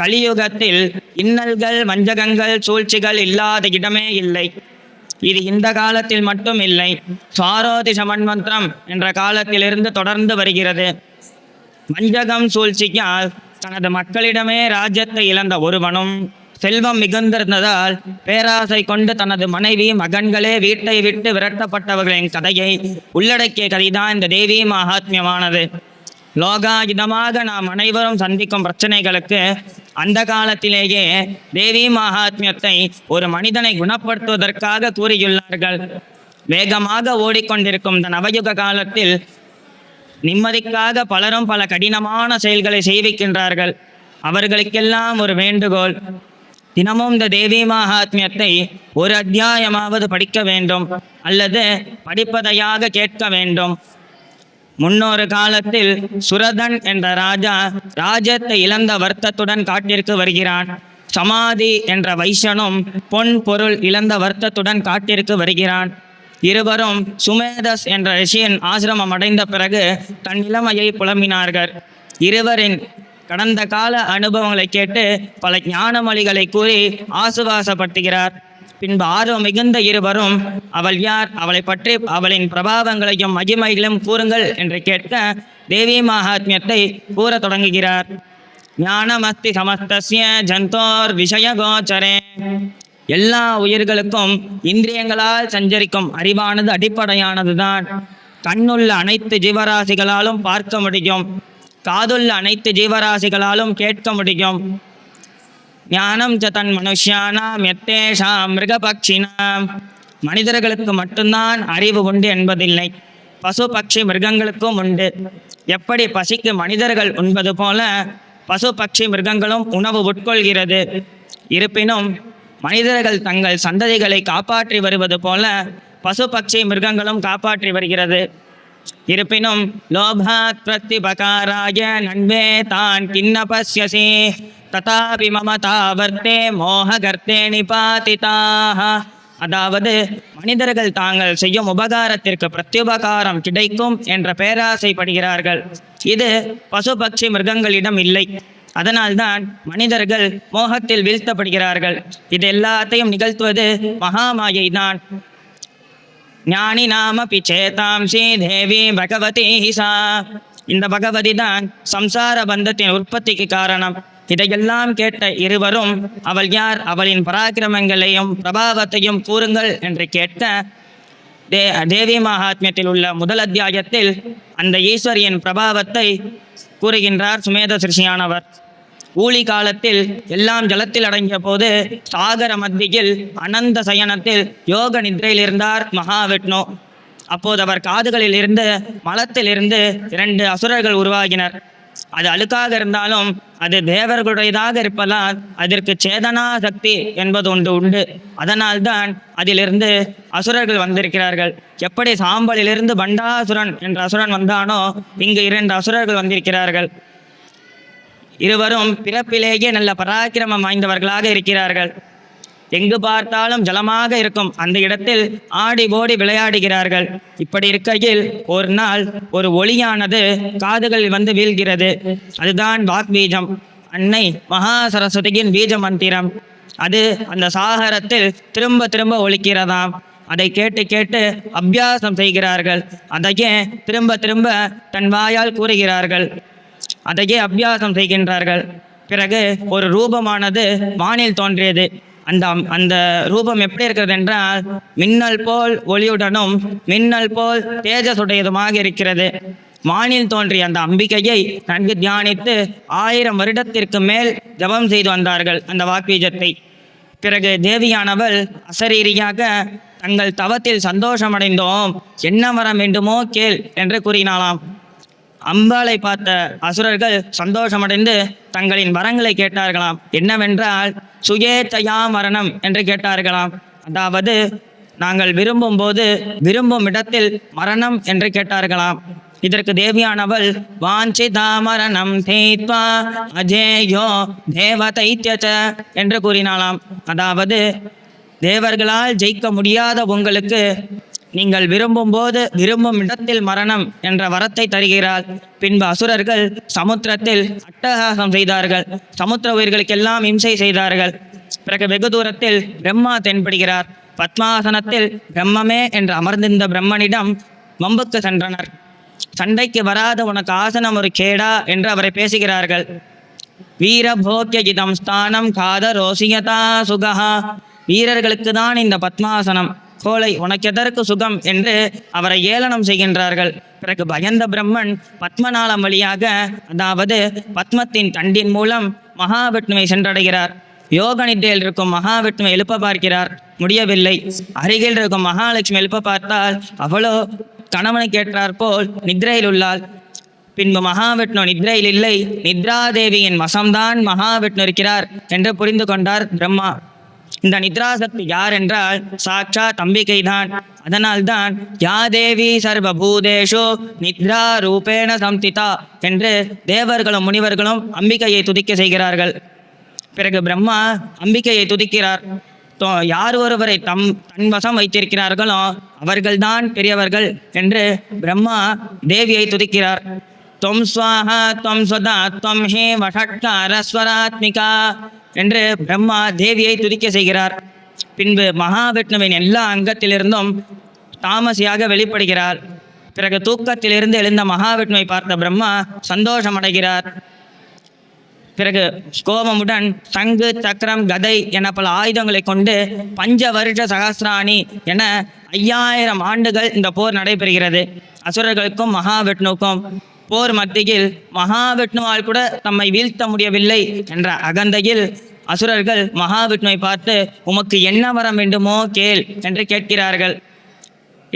கலியுகத்தில் இன்னல்கள் வஞ்சகங்கள் சூழ்ச்சிகள் இல்லாத இடமே இல்லை. இது இந்த காலத்தில் மட்டும் இல்லை. சுவாரோதி சமன்மந்திரம் என்ற காலத்திலிருந்து தொடர்ந்து வருகிறது. வஞ்சகம் சூழ்ச்சிக்கால் தனது மக்களிடமே ராஜ்யத்தை இழந்த ஒருவனும் செல்வம் மிகுந்திருந்ததால் பேராசை கொண்டு தனது மனைவி மகன்களே வீட்டை விட்டு விரட்டப்பட்டவர்களின் கதையை உள்ளடக்கிய கதைதான் இந்த தேவி மகாத்மியமானது. லோகாயுதமாக நாம் அனைவரும் சந்திக்கும் பிரச்சனைகளுக்கு அந்த காலத்திலேயே தேவி மகாத்மியத்தை ஒரு மனிதனை குணப்படுத்துவதற்காக கூறியுள்ளார்கள். வேகமாக ஓடிக்கொண்டிருக்கும் இந்த நவயுக காலத்தில் நிம்மதிக்காக பலரும் பல கடினமான செயல்களை செய்விக்கின்றார்கள். அவர்களுக்கெல்லாம் ஒரு வேண்டுகோள். தினமும் இந்த தேவி மகாத்மியத்தை ஒரு அத்தியாயமாவது படிக்க வேண்டும். அல்லது படிப்பதையாக கேட்க வேண்டும். முன்னொரு காலத்தில் சுரதன் என்ற ராஜா ராஜ்யத்தை இழந்த வருத்தத்துடன் காட்டிற்கு வருகிறான். சமாதி என்ற வைசனும் பொன் பொருள் இழந்த வருத்தத்துடன் காட்டிற்கு வருகிறான். இருவரும் சுமேதஸ் என்ற ரிஷியின் ஆசிரமம் அடைந்த பிறகு தன் இளமையை புலம்பினார்கள். இருவரின் கடந்த கால அனுபவங்களை கேட்டு பல ஞானமொழிகளை கூறி ஆசுவாசப்படுத்துகிறார். பின்பு ஆர்வம் மிகுந்த இருவரும் அவள் யார்? அவளை பற்றி அவளின் பிரபாவங்களையும் மகிமைகளும் கூறுங்கள் என்று கேட்க தேவி மகாத்மியத்தை கூறத் தொடங்குகிறார். ஞானமஸ்தி சமஸ்தஸ்ய ஜந்தோர் விஷய கோச்சரே எல்லா உயிர்களுக்கும் இந்திரியங்களால் சஞ்சரிக்கும் அறிவானது அடிப்படையானதுதான். கண்ணுள்ள அனைத்து ஜீவராசிகளாலும் பார்க்க முடியும். காதுள்ள அனைத்து ஜீவராசிகளாலும் கேட்க முடியும். ஞானம் ச தன் மனுஷியானாம் எத்தேஷாம் மிருகபக்ஷினாம். மனிதர்களுக்கு மட்டும்தான் அறிவு உண்டு என்பதில்லை. பசு பட்சி மிருகங்களுக்கும் உண்டு. எப்படி பசிக்கு மனிதர்கள் உண்பது போல பசு பட்சி மிருகங்களும் உணவு உட்கொள்கிறது. இருப்பினும் மனிதர்கள் தங்கள் சந்ததிகளை காப்பாற்றி வருவது போல பசு பட்சி மிருகங்களும் காப்பாற்றி வருகிறது. இருப்பினும் லோபாத் பிரத்திபகாராய நன்வே தான் கிண்ணபசியசே ததாபி மமதாவர்த்தே மோககர்த்தே நிபாதிதாக அதாவது மனிதர்கள் தாங்கள் செய்யும் உபகாரத்திற்கு பிரத்யுபகாரம் கிடைக்கும் என்ற பேராசைப்படுகிறார்கள். இது பசு பட்சி மிருகங்களிடம் இல்லை. அதனால்தான் மனிதர்கள் மோகத்தில் வீழ்த்தப்படுகிறார்கள். இது எல்லாத்தையும் நிகழ்த்துவது மகாமாயை தான் ஞானி நாம பிச்சேதாம்சி தேவி பகவதி சா இந்த பகவதி தான் சம்சார பந்தத்தின் உற்பத்திக்கு காரணம். இதையெல்லாம் கேட்ட இருவரும் அவள் யார்? அவளின் பராக்கிரமங்களையும் பிரபாவத்தையும் கூறுங்கள் என்று கேட்ட தே தேவி மகாத்மியத்தில் உள்ள முதல் அத்தியாயத்தில் அந்த ஈஸ்வரியின் பிரபாவத்தை கூறுகின்றார் சுமேத சிருஷியானவர் ஊழி காலத்தில் எல்லாம் ஜலத்தில் அடங்கிய போது சாகர மத்தியில் அனந்த சயனத்தில் யோக நித்ரையில் இருந்தார் மகாவிஷ்ணு. அப்போது அவர் காதுகளில் இருந்து மலத்தில் இருந்து இரண்டு அசுரர்கள் உருவாகினர். அது அழுக்காக இருந்தாலும் அது தேவர்களுடையதாக இருப்பதால் அதற்கு சேதனா சக்தி என்பது ஒன்று உண்டு. அதனால்தான் அதிலிருந்து அசுரர்கள் வந்திருக்கிறார்கள். எப்படி சாம்பலிலிருந்து பண்டாசுரன் என்ற அசுரன் வந்தானோ இங்கு இரண்டு அசுரர்கள் வந்திருக்கிறார்கள். இருவரும் பிறப்பிலேயே நல்ல பராக்கிரமம் வாய்ந்தவர்களாக இருக்கிறார்கள். எங்கு பார்த்தாலும் ஜலமாக இருக்கும். அந்த இடத்தில் ஆடி ஓடி விளையாடுகிறார்கள். இப்படி இருக்கையில் ஒரு நாள் ஒரு ஒளியானது காதுகளில் வந்து வீழ்கிறது. அதுதான் வாக்பீஜம். அன்னை மகா சரஸ்வதியின் பீஜ மந்திரம். அது அந்த சாகரத்தில் திரும்ப திரும்ப ஒழிக்கிறதாம் அதை கேட்டு கேட்டு அபியாசம் செய்கிறார்கள். அதையே திரும்ப திரும்ப தன் வாயால் கூறுகிறார்கள். அதையே அபியாசம் செய்கின்றார்கள். பிறகு ஒரு ரூபமானது வானில் தோன்றியது. அந்த அந்த ரூபம் எப்படி இருக்கிறது என்றால் மின்னல் போல் ஒளியுடனும் மின்னல் போல் தேஜசுடையதுமாக இருக்கிறது. வானில் தோன்றிய அந்த அம்பிகையை நன்கு தியானித்து ஆயிரம் வருடத்திற்கு மேல் ஜபம் செய்து வந்தார்கள் அந்த வாக்வீஜத்தை பிறகு தேவியானவள் அசரீரியாக தங்கள் தவத்தில் சந்தோஷமடைந்தோம். என்ன வரம் வேண்டுமோ கேள் என்று கூறினாளாம். அம்பாளை பார்த்த அசுரர்கள் சந்தோஷமடைந்து தங்களின் வரங்களை கேட்டார்களாம். என்னவென்றால் சுயேச்சயா மரணம் என்று கேட்டார்களாம். அதாவது நாங்கள் விரும்பும் போது விரும்பும் இடத்தில் மரணம் என்று கேட்டார்களாம். இதற்கு தேவியானவள் வாஞ்சிதா மரணம் தேய்த்வா அஜேயோ தேவதைத்யச்ச என்று கூறினாளாம். அதாவது தேவர்களால் ஜெயிக்க முடியாத உங்களுக்கு நீங்கள் விரும்பும் போது விரும்பும் இடத்தில் மரணம் என்ற வரத்தை தருகிறாள் பின்பு அசுரர்கள் சமுத்திரத்தில் அட்டகாசம் செய்தார்கள். சமுத்திர உயிர்களுக்கெல்லாம் இம்சை செய்தார்கள். பிறகு வெகு தூரத்தில் பிரம்மா தென்படுகிறார். பத்மாசனத்தில் பிரம்மமே என்று அமர்ந்திருந்த பிரம்மனிடம் வம்புக்கு சென்றனர். சண்டைக்கு வராத உனக்கு ஆசனம் ஒரு கேடா என்று அவரை பேசுகிறார்கள். வீரபோக்கியகிதம் ஸ்தானம் காத ரோசியதா சுகஹா. வீரர்களுக்கு தான் இந்த பத்மாசனம். கோலை உனக்கு எதற்கு சுகம் என்று அவரை ஏளனம் செய்கின்றார்கள். பிறகு பயந்த பிரம்மன் பத்மநாளம் வழியாக அதாவது பத்மத்தின் தண்டின் மூலம் மகாவிஷ்ணுவை சென்றடைகிறார். யோக நிட்டையில் இருக்கும் மகாவிஷ்ணுவை எழுப்ப பார்க்கிறார். முடியவில்லை. அருகில் இருக்கும் மகாலட்சுமி எழுப்ப பார்த்தால் அவ்வளோ கணவனை கேட்டார் போல் நித்ரையில் உள்ளாள். பின்பு மகாவிஷ்ணு நித்ரையில் இல்லை. நித்ராதேவியின் வசம்தான் மகாவிஷ்ணு இருக்கிறார் என்று புரிந்து கொண்டார் பிரம்மா. இந்த நித்ராசக்தி யார் என்றால் சாட்சா தம்பிக்கை தான் அதனால்தான் யா தேவி சர்வபூதேஷோ நித்ரா ரூபேண சம்திதா என்று தேவர்களும் முனிவர்களும் அம்பிகையை துதிக்க செய்கிறார்கள். பிறகு பிரம்மா அம்பிகையை துதிக்கிறார். தோ- யார் ஒருவரை தம் தன் வசம் வைத்திருக்கிறார்களோ அவர்கள்தான் பெரியவர்கள் என்று பிரம்மா தேவியை துதிக்கிறார். தொம் ஸ்வாஹா தொம் சுதா தொம் ஹே வஷட்காரஸ்வராத்மிகா என்று பிரம்மா தேவியை துதிக்க செய்கிறார். பின்பு மகாவிஷ்ணுவின் எல்லா அங்கத்திலிருந்தும் தாமசியாக வெளிப்படுகிறார். பிறகு தூக்கத்திலிருந்து எழுந்த மகாவிஷ்ணுவை பார்த்த பிரம்மா சந்தோஷமடைகிறார். பிறகு கோபமுடன் சங்கு சக்கரம் கதை என பல ஆயுதங்களை கொண்டு பஞ்ச வருஷ சகசிராணி என ஐயாயிரம் ஆண்டுகள் இந்த போர் நடைபெறுகிறது. அசுரர்களுக்கும் மகாவிஷ்ணுவுக்கும் போர் மத்தியில் மகாவிஷ்ணுவால் கூட தம்மை வீழ்த்த முடியவில்லை என்ற அகந்தையில் அசுரர்கள் மகாவிஷ்ணுவை பார்த்து உமக்கு என்ன வரம் வேண்டுமோ கேள் என்று கேட்கிறார்கள்.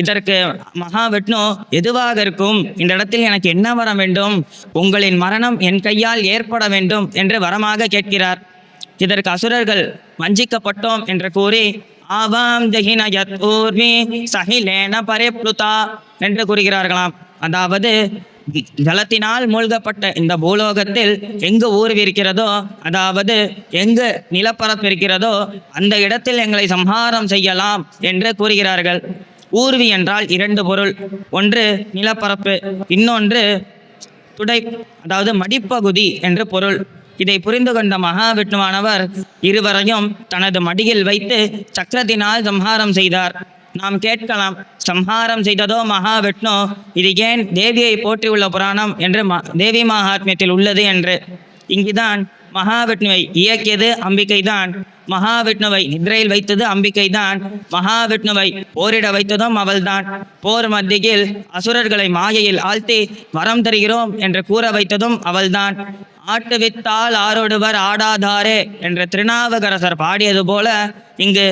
இதற்கு மகாவிஷ்ணு எதுவாக இருக்கும்? இந்த இடத்தில் எனக்கு என்ன வர வேண்டும்? உங்களின் மரணம் என் கையால் ஏற்பட வேண்டும் என்று வரமாக கேட்கிறார். இதற்கு அசுரர்கள் வஞ்சிக்கப்பட்டோம் என்று கூறி ஆவாம் ஜஹினயத் ஊர்மி சஹிலேன பரிப்ளுதா என்று கூறுகிறார்களாம். அதாவது ஜலத்தினால் மூழ்கப்பட்ட இந்த பூலோகத்தில் எங்கு ஊர்வி இருக்கிறதோ அதாவது எங்கு நிலப்பரப்பு இருக்கிறதோ அந்த இடத்தில் எங்களை சம்ஹாரம் செய்யலாம் என்று கூறுகிறார்கள். ஊர்வி என்றால் இரண்டு பொருள். ஒன்று நிலப்பரப்பு இன்னொன்று துடை அதாவது மடிப்பகுதி என்று பொருள். இதை புரிந்து கொண்ட மகாவிஷ்ணுவானவர் இருவரையும் தனது மடியில் வைத்து சக்கரத்தினால் சம்ஹாரம் செய்தார். நாம் கேட்கலாம் சம்ஹாரம் செய்ததோ மகாவிஷ்ணு இது ஏன் தேவியை போற்றியுள்ள புராணம் என்று ம- தேவி மகாத்மியத்தில் உள்ளது என்று. இங்குதான் மகாவிஷ்ணுவை இயக்கியது அம்பிகைதான் மகாவிஷ்ணுவை நிதிரையில் வைத்தது அம்பிகைதான் மகாவிஷ்ணுவை போரிட வைத்ததும் அவள்தான். போர் மத்தியில் அசுரர்களை மாயையில் ஆழ்த்தி வரம் தருகிறோம் என்று கூற வைத்ததும் அவள்தான். ஆட்டுவித்தால் ஆரோடுவர் ஆடாதாரே என்ற திருநாவுக்கரசர் பாடியது போல இங்கு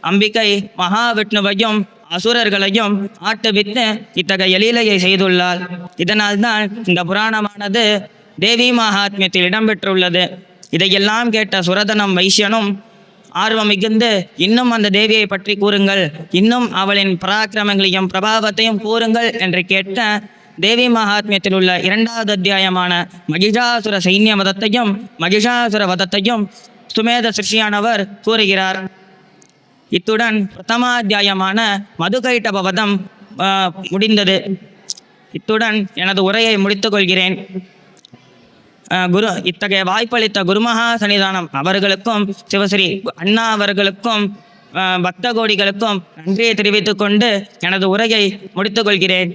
அம்பிகை மகாவிஷ்ணுவையும் அசுரர்களையும் ஆட்டுவித்து இத்தகைய லீலையை செய்துள்ளாள் இதனால்தான் இந்த புராணமானது தேவி மகாத்மியத்தில் இடம்பெற்றுள்ளது. இதையெல்லாம் கேட்ட சுரதனம் வைசியனும் ஆர்வம் மிகுந்து இன்னும் அந்த தேவியை பற்றி கூறுங்கள். இன்னும் அவளின் பராக்கிரமங்களையும் பிரபாவத்தையும் கூறுங்கள் என்று கேட்ட தேவி மகாத்மியத்தில் உள்ள இரண்டாவது அத்தியாயமான மகிஷாசுர சைன்ய மதத்தையும் மகிஷாசுர வதத்தையும் சுமேத சிருஷியானவர் கூறுகிறார் இத்துடன் பிரதமாத்தியாயமான மதுகைட்டபவதம் முடிந்தது இத்துடன் எனது உரையை முடித்துக்கொள்கிறேன் குரு இத்தகைய வாய்ப்பளித்த குருமகா சன்னிதானம் அவர்களுக்கும் சிவஸ்ரீ அண்ணா அவர்களுக்கும் பக்த கோடிகளுக்கும் நன்றியை தெரிவித்துக் கொண்டு எனது உரையை முடித்துக் கொள்கிறேன்